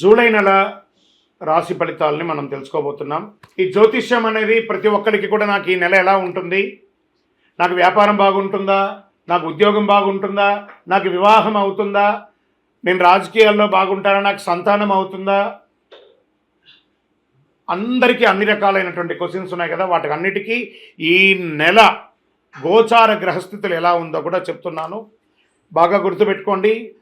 July నెల రాశి ఫలితాలని మనం తెలుసుకోబోతున్నాం. ఈ జ్యోతిష్యం అనేది ప్రతి ఒక్కరికి కూడా నాకు ఈ నెల ఎలా ఉంటుంది? నాకు వ్యాపారం బాగుంటుందా? నాకు ఉద్యోగం బాగుంటుందా? నాకు వివాహం అవుతుందా? నేను రాజకీయాల్లో బాగుంటానా? నాకు సంతానం అవుతుందా? అందరికీ అన్ని రకాలైనటువంటి క్వశ్చన్స్ ఉన్నాయి కదా. వాటికి అన్నిటికీ ఈ నెల గోచార గ్రహస్థితులు ఎలా ఉందో కూడా చెప్తున్నాను. బాగా గుర్తుపెట్టుకోండి.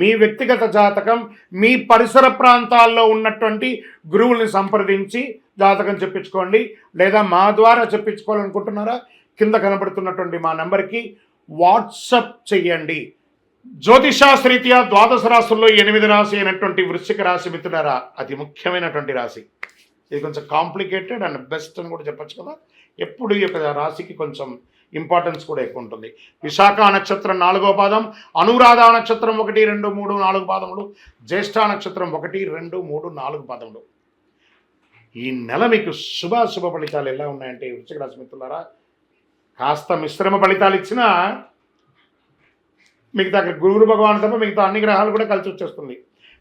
మీ వ్యక్తిగత జాతకం మీ పరిసర ప్రాంతాల్లో ఉన్నటువంటి గురువుల్ని సంప్రదించి జాతకం చెప్పించుకోండి. లేదా మా ద్వారా చెప్పించుకోవాలనుకుంటున్నారా? కింద కనబడుతున్నటువంటి మా నెంబర్కి వాట్సప్ చెయ్యండి. జ్యోతిషాస్త్రీత్యా ద్వాదశ రాశుల్లో ఎనిమిది రాశి అయినటువంటి వృశ్చిక రాశి మిత్రుడారా అతి ముఖ్యమైనటువంటి రాశి. ఇది కొంచెం కాంప్లికేటెడ్ అండ్ బెస్ట్ అని కూడా చెప్పచ్చు కదా. ఎప్పుడు ఈ యొక్క రాశికి కొంచెం ఇంపార్టెన్స్ కూడా ఎక్కువ ఉంటుంది. విశాఖ నక్షత్రం నాలుగో పాదం అనురాధ నక్షత్రం ఒకటి రెండు మూడు నాలుగు పాదములు జ్యేష్ఠ నక్షత్రం ఒకటి రెండు మూడు నాలుగు పాదములు. ఈ నెల మీకు శుభ శుభ ఫలితాలు ఎలా ఉన్నాయంటే వృశ్చిక రాశి మిత్రులారా కాస్త మిశ్రమ ఫలితాలు ఇచ్చినా మిగతా గురువు భగవాన్ తప్ప మిగతా అన్ని గ్రహాలు కూడా కలిసి వచ్చేస్తుంది.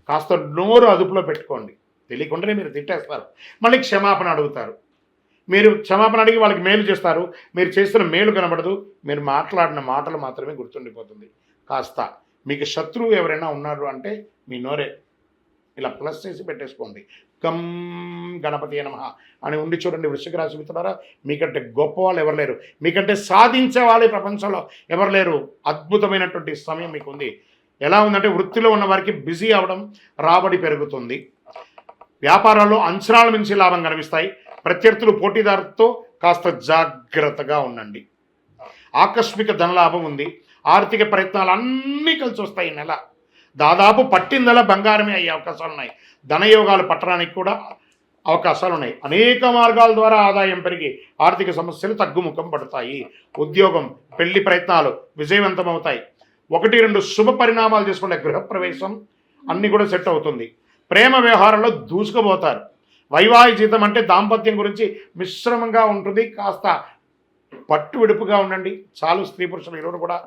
కాస్త నోరు అదుపులో పెట్టుకోండి. తెలియకుండానే మీరు తిట్టేస్తారు. మళ్ళీ క్షమాపణ అడుగుతారు. మీరు క్షమాపణ అడిగి వాళ్ళకి మేలు చేస్తారు. మీరు చేస్తున్న మేలు కనబడదు. మీరు మాట్లాడిన మాటలు మాత్రమే గుర్తుండిపోతుంది. కాస్త మీకు శత్రువు ఎవరైనా ఉన్నారు అంటే మీ నోరే. ఇలా ప్లస్ చేసి పెట్టేసుకోండి. గమ్ గణపతి నమ అని ఉండి చూడండి వృషిక రాశి మిత్రులారా మీకంటే గొప్ప వాళ్ళు ఎవరు లేరు. మీకంటే సాధించే వాళ్ళు ప్రపంచంలో ఎవరు లేరు. అద్భుతమైనటువంటి సమయం మీకు ఉంది ఎలా ఉందంటే వృత్తిలో ఉన్న వారికి బిజీ అవడం రాబడి పెరుగుతుంది. వ్యాపారాల్లో అంచనాల మించి లాభం కనిపిస్తాయి. ప్రత్యర్థులు పోటీదారుతో కాస్త జాగ్రత్తగా ఉండండి. ఆకస్మిక ధనలాభం ఉంది. ఆర్థిక ప్రయత్నాలు అన్నీ కలిసి వస్తాయి నెల. దాదాపు పట్టిందల బంగారమే అయ్యే అవకాశాలు ఉన్నాయి. ధనయోగాలు పట్టడానికి కూడా అవకాశాలు ఉన్నాయి. అనేక మార్గాల ద్వారా ఆదాయం పెరిగి ఆర్థిక సమస్యలు తగ్గుముఖం పడతాయి. ఉద్యోగం పెళ్ళి ప్రయత్నాలు విజయవంతమవుతాయి. ఒకటి రెండు శుభ పరిణామాలు చేసుకునే గృహప్రవేశం అన్నీ కూడా సెట్ అవుతుంది. ప్రేమ వ్యవహారంలో దూసుకుపోతారు. వైవాహిక జీవితం అంటే దాంపత్యం గురించి మిశ్రమంగా ఉంటుంది. కాస్త పట్టు విడుపుగా ఉండండి. చాలు స్త్రీ పురుషులు ఈరోజు కూడా.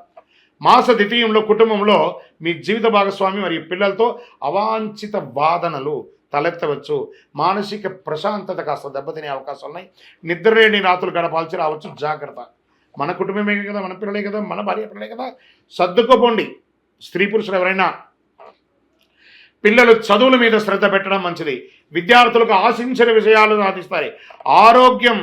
మాస ద్వితీయంలో కుటుంబంలో మీ జీవిత భాగస్వామి మరియు పిల్లలతో అవాంఛిత వాదనలు తలెత్తవచ్చు. మానసిక ప్రశాంతత కాస్త దెబ్బతినే అవకాశాలు ఉన్నాయి. నిద్రలేని రాత్రులు గడపాల్సి రావచ్చు. జాగ్రత్త. మన కుటుంబమే కదా మన పిల్లలే కదా మన భార్య పిల్లలే కదా. సర్దుకోపోండి. స్త్రీ పురుషులు ఎవరైనా పిల్లలు చదువుల మీద శ్రద్ధ పెట్టడం మంచిది. విద్యార్థులకు ఆశించిన విషయాలు సాధిస్తారు ఆరోగ్యం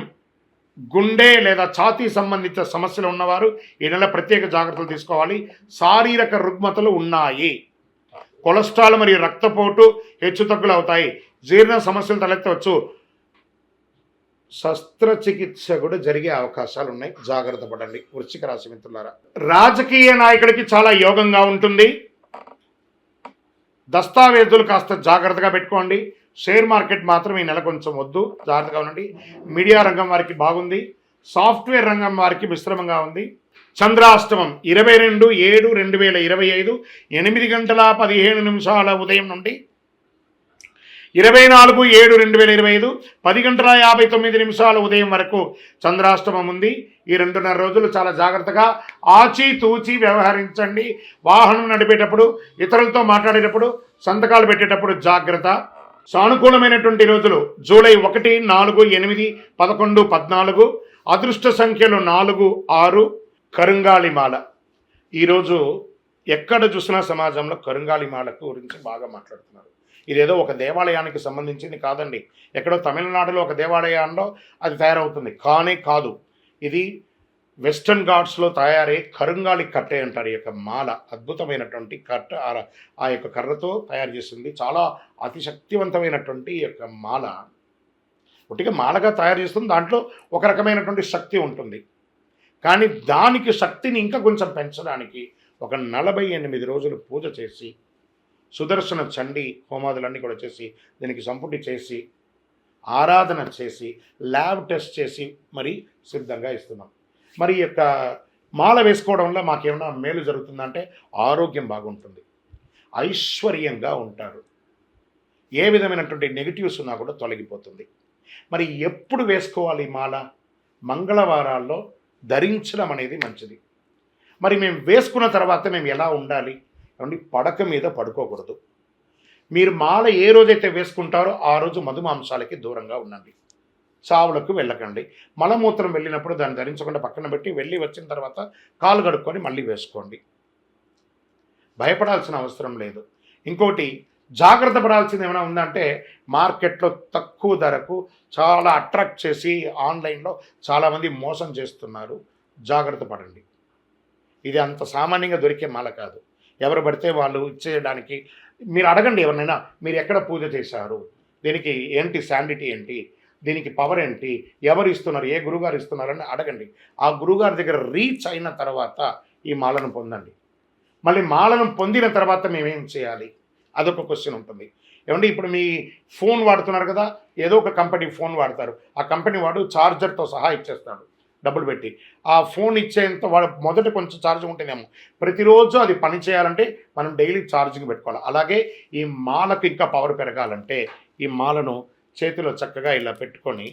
గుండె లేదా ఛాతీ సంబంధిత సమస్యలు ఉన్నవారు ఈ నెల ప్రత్యేక జాగ్రత్తలు తీసుకోవాలి. శారీరక రుగ్మతలు ఉన్నాయి. కొలెస్ట్రాల్ మరియు రక్తపోటు హెచ్చుతగ్గులు అవుతాయి. జీర్ణ సమస్యలు తలెత్తవచ్చు. శస్త్రచికిత్స కూడా జరిగే అవకాశాలు ఉన్నాయి. జాగ్రత్త పడండి. వృశ్చిక రాశి మిత్రులారా రాజకీయ నాయకుడికి చాలా యోగంగా ఉంటుంది. దస్తావేజులు కాస్త జాగ్రత్తగా పెట్టుకోండి. షేర్ మార్కెట్ మాత్రం ఈ నెల కొంచెం వద్దు. జాగ్రత్తగా ఉండండి. మీడియా రంగం వారికి బాగుంది. సాఫ్ట్వేర్ రంగం వారికి మిశ్రమంగా ఉంది. చంద్రాష్టమం ఇరవై రెండు ఏడు రెండు వేల ఇరవై ఐదు ఎనిమిది గంటల పదిహేను నిమిషాల ఉదయం నుండి ఇరవై నాలుగు ఏడు రెండు వేల ఇరవై ఐదు పది గంటల యాభై తొమ్మిది నిమిషాల ఉదయం వరకు చంద్రాష్టమం ఉంది. ఈ రెండున్నర రోజులు చాలా జాగ్రత్తగా ఆచితూచి వ్యవహరించండి. వాహనం నడిపేటప్పుడు ఇతరులతో మాట్లాడేటప్పుడు సంతకాలు పెట్టేటప్పుడు జాగ్రత్త. సానుకూలమైనటువంటి రోజులు జూలై ఒకటి నాలుగు ఎనిమిది పదకొండు పద్నాలుగు అదృష్ట సంఖ్యలు నాలుగు ఆరు కరుంగాలిమాల. ఈరోజు ఎక్కడ చూసినా సమాజంలో కరుంగాలిమాలకు గురించి బాగా మాట్లాడుతున్నారు. ఇదేదో ఒక దేవాలయానికి సంబంధించింది కాదండి. ఎక్కడో తమిళనాడులో ఒక దేవాలయంలో అది తయారవుతుంది. కానే కాదు. ఇది వెస్టర్న్ ఘాట్స్లో తయారై కరుంగాలి కట్టే అంటారు. ఈ యొక్క మాల అద్భుతమైనటువంటి కట్ట ఆ- ఆ యొక్క కర్రతో తయారు చేసింది. చాలా అతి శక్తివంతమైనటువంటి ఈ యొక్క మాల. ఒట్టిగా మాలగా తయారు చేస్తుంది. దాంట్లో ఒక రకమైనటువంటి శక్తి ఉంటుంది. కానీ దానికి శక్తిని ఇంకా కొంచెం పెంచడానికి ఒక నలభై ఎనిమిది రోజులు పూజ చేసి సుదర్శన చండి హోమాదులన్నీ కూడా చేసి దీనికి సంపుటి చేసి ఆరాధన చేసి ల్యాబ్ టెస్ట్ చేసి మరి సిద్ధంగా ఇస్తున్నాం. మరి ఈ యొక్క మాల వేసుకోవడం వల్ల మాకేమైనా మేలు జరుగుతుందంటే ఆరోగ్యం బాగుంటుంది. ఐశ్వర్యంగా ఉంటారు. ఏ విధమైనటువంటి నెగిటివ్స్ ఉన్నా కూడా తొలగిపోతుంది. మరి ఎప్పుడు వేసుకోవాలి మాల? మంగళవారాల్లో ధరించడం అనేది మంచిది. మరి మేము వేసుకున్న తర్వాత మేము ఎలా ఉండాలి? కాబట్టి పడక మీద పడుకోకూడదు. మీరు మాల ఏ రోజైతే వేసుకుంటారో ఆ రోజు మధుమాంసాలకి దూరంగా ఉండండి. చావులకు వెళ్ళకండి. మలమూత్రం వెళ్ళినప్పుడు దాన్ని ధరించకుండా పక్కన పెట్టి వెళ్ళి వచ్చిన తర్వాత కాలు కడుక్కొని మళ్ళీ వేసుకోండి. భయపడాల్సిన అవసరం లేదు. ఇంకోటి జాగ్రత్త పడాల్సింది ఏమైనా ఉందంటే మార్కెట్లో తక్కువ ధరకు చాలా అట్రాక్ట్ చేసి ఆన్లైన్లో చాలామంది మోసం చేస్తున్నారు. జాగ్రత్త పడండి. ఇది అంత సామాన్యంగా దొరికే మాల కాదు. ఎవరు పడితే వాళ్ళు ఇచ్చేయడానికి. మీరు అడగండి ఎవరినైనా మీరు ఎక్కడ పూజ చేశారు? దీనికి ఏంటి శాండిటీ ఏంటి? దీనికి పవర్ ఏంటి? ఎవరు ఇస్తున్నారు? ఏ గురుగారు ఇస్తున్నారని అడగండి. ఆ గురుగారి దగ్గర రీచ్ అయిన తర్వాత ఈ మాలను పొందండి. మళ్ళీ మాలను పొందిన తర్వాత మేమేం చేయాలి? అదొక క్వశ్చన్ ఉంటుంది. ఏమంటే ఇప్పుడు మీ ఫోన్ వాడుతున్నారు కదా ఏదో ఒక కంపెనీ ఫోన్ వాడతారు. ఆ కంపెనీ వాడు ఛార్జర్తో సహా ఇచ్చేస్తాడు. డబ్బులు పెట్టి. ఆ ఫోన్ ఇచ్చేంత వాడు మొదట కొంచెం ఛార్జ్ ఉంటేనేమో ప్రతిరోజు అది పని చేయాలంటే మనం డైలీ ఛార్జింగ్ పెట్టుకోవాలి. అలాగే ఈ మాలకు ఇంకా పవర్ పెరగాలంటే ఈ మాలను చేతిలో చక్కగా ఇలా పెట్టుకొని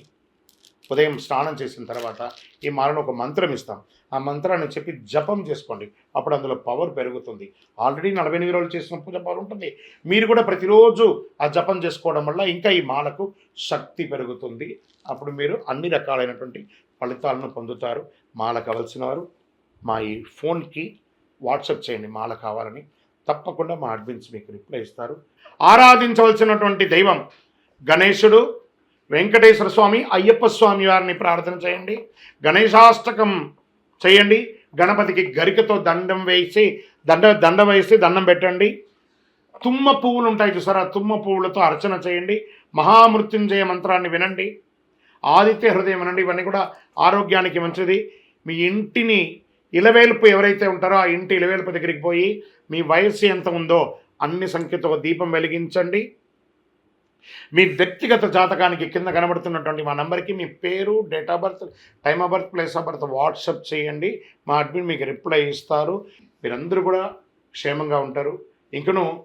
ఉదయం స్నానం చేసిన తర్వాత ఈ మాలను ఒక మంత్రం ఇస్తాం. ఆ మంత్రాన్ని చెప్పి జపం చేసుకోండి. అప్పుడు అందులో పవర్ పెరుగుతుంది. ఆల్రెడీ నలభై ఎనిమిది రోజులు చేసిన పూజ పవర్ ఉంటుంది. మీరు కూడా ప్రతిరోజు ఆ జపం చేసుకోవడం వల్ల ఇంకా ఈ మాలకు శక్తి పెరుగుతుంది. అప్పుడు మీరు అన్ని రకాలైనటువంటి ఫలితాలను పొందుతారు. మాల కావలసిన వారు మా ఈ ఫోన్కి వాట్సప్ చేయండి మాల కావాలని. తప్పకుండా మా అడ్మిన్స్ మీకు రిప్లై ఇస్తారు. ఆరాధించవలసినటువంటి దైవం గణేశుడు వెంకటేశ్వర స్వామి అయ్యప్ప స్వామి వారిని ప్రార్థన చేయండి. గణేశాష్టకం చేయండి. గణపతికి గరికతో దండం వేసి దండ దండ వేసి దండం పెట్టండి. తుమ్మ పువ్వులు ఉంటాయి చూసారా? తుమ్మ పువ్వులతో అర్చన చేయండి. మహామృత్యుంజయ మంత్రాన్ని వినండి. ఆదిత్య హృదయం అనండి ఇవన్నీ కూడా ఆరోగ్యానికి మంచిది. మీ ఇంటిని ఇలవేలుపు ఎవరైతే ఉంటారో ఆ ఇంటి ఇలవేలుపు దగ్గరికి పోయి మీ వయస్సు ఎంత ఉందో అన్ని సంఖ్యతో దీపం వెలిగించండి. మీ వ్యక్తిగత జాతకానికి కింద కనబడుతున్నటువంటి మా నంబర్కి మీ పేరు date of birth time of birth place of birth WhatsApp చేయండి. మా అడ్మిన్ మీకు రిప్లై ఇస్తారు. మీరందరూ కూడా క్షేమంగా ఉంటారు. ఇంకను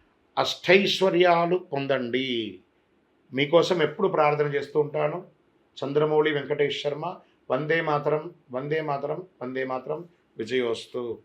అష్టైశ్వర్యాలు పొందండి. మీకోసం ఎప్పుడు ప్రార్థన చేస్తూ ఉంటాను. చంద్రమౌళి వెంకటేష్ శర్మ వందే మాతరం వందే మాతరం వందే మాతరం విజయోస్తు.